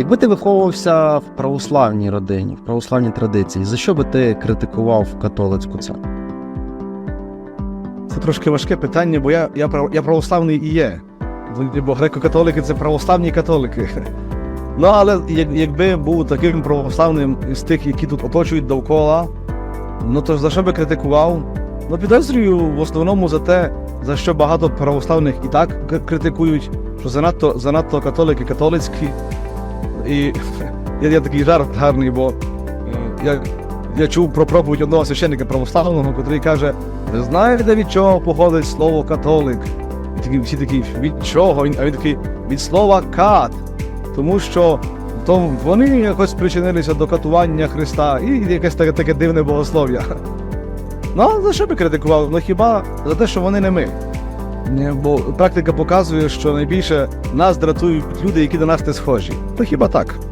Якби ти виховувався в православній родині, в православній традиції, за що би ти критикував католицьку церкву? Це трошки важке питання, бо я, я, я православний і є. Бо греко-католики це православні католики. Ну, але як, якби був таким православним з тих, які тут оточують довкола, ну то за що би критикував? Ну, підозрюю в основному за те, за що багато православних і так критикують, що занадто, занадто католики католицькі. І я, такий жарт гарний, бо е, я, я чув про проповідь одного священника православного, який каже: знаєте, від чого походить слово католик? І такі, всі такі, від чого? А він такий, від слова кат. Тому що то вони якось причинилися до катування Христа і якесь таке, таке дивне богослов'я. Ну, а за що би критикував? Ну хіба за те, що вони не ми. Бо практика показує, що найбільше нас дратують люди, які до нас не схожі. То хіба так?